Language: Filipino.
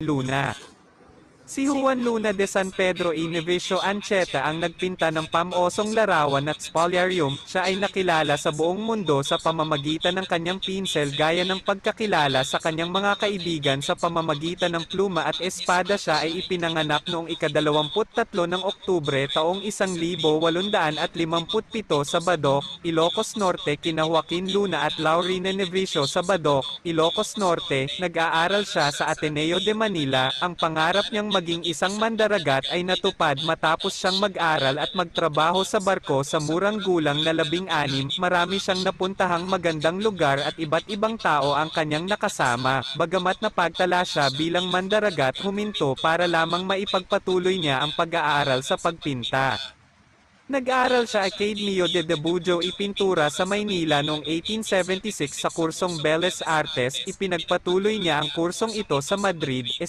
Luna. Si Juan Luna de San Pedro y Nevicio Ancheta ang nagpinta ng pamosong larawan at spolyarium, siya ay nakilala sa buong mundo sa pamamagitan ng kanyang pinsel gaya ng pagkakilala sa kanyang mga kaibigan. Sa pamamagitan ng pluma at espada siya ay ipinanganak noong ikadalawamput-tatlo ng Oktubre taong 1857 sa Badok, Ilocos Norte. Kina Joaquin Luna at Laurina Nevicio sa Badok, Ilocos Norte, nag-aaral siya sa Ateneo de Manila, ang pangarap niyang maging isang mandaragat ay natupad matapos siyang mag-aral at magtrabaho sa barko sa murang gulang na labing-anim, marami siyang napuntahang magandang lugar at iba't ibang tao ang kanyang nakasama, bagamat napagtala siya bilang mandaragat huminto para lamang maipagpatuloy niya ang pag-aaral sa pagpinta. Nag-aral siya Academio de Debujo y Pintura sa Maynila noong 1876 sa kursong Belles Artes, ipinagpatuloy niya ang kursong ito sa Madrid,